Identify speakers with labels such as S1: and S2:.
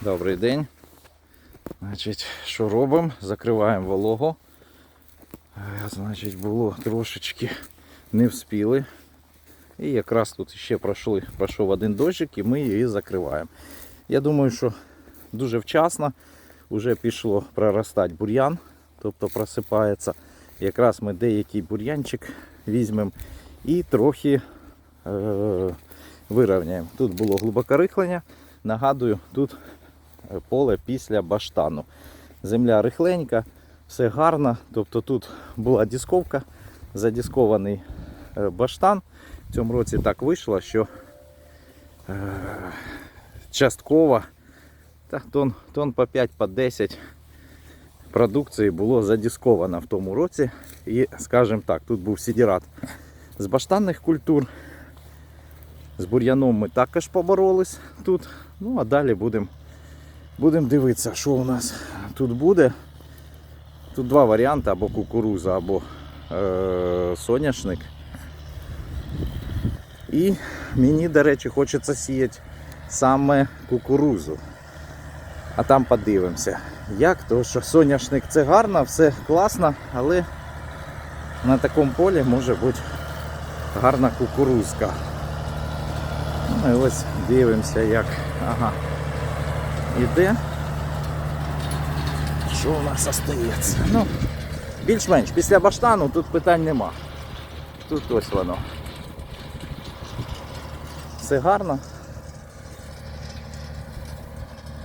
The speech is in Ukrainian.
S1: Добрий день. Значить, що робимо? Закриваємо вологу. Е, Значить, було трошечки не вспіли. І якраз тут ще пройшли, пройшов один дощик і ми її закриваємо. Я думаю, що дуже вчасно вже пішло проростати бур'ян, тобто просипається. Якраз ми деякий бур'янчик візьмемо і трохи е, вирівняємо. Тут було глибоке рихлення. Нагадую, тут поле після баштану. Земля рихленька, все гарно. Тобто тут була дисковка, задіскований е, баштан. В цьому році так вийшло, що е, частково та, тон, тон по 5 по 10 продукції було задісковано в тому році. І, скажімо так, тут був сідірат з баштанних культур. З бур'яном ми також поборолись тут. Ну а далі будемо будем дивитися, що у нас тут буде. Тут два варіанти, або кукуруза, або е- соняшник. І мені, до речі, хочеться сіяти саме кукурузу. А там подивимося. Як, то що соняшник це гарно, все класно, але на такому полі може бути гарна кукурузка. Ну і ось дивимося, як ага, іде. Що у нас остається? Ну, більш-менш, після баштану тут питань нема. Тут ось воно. Все гарно.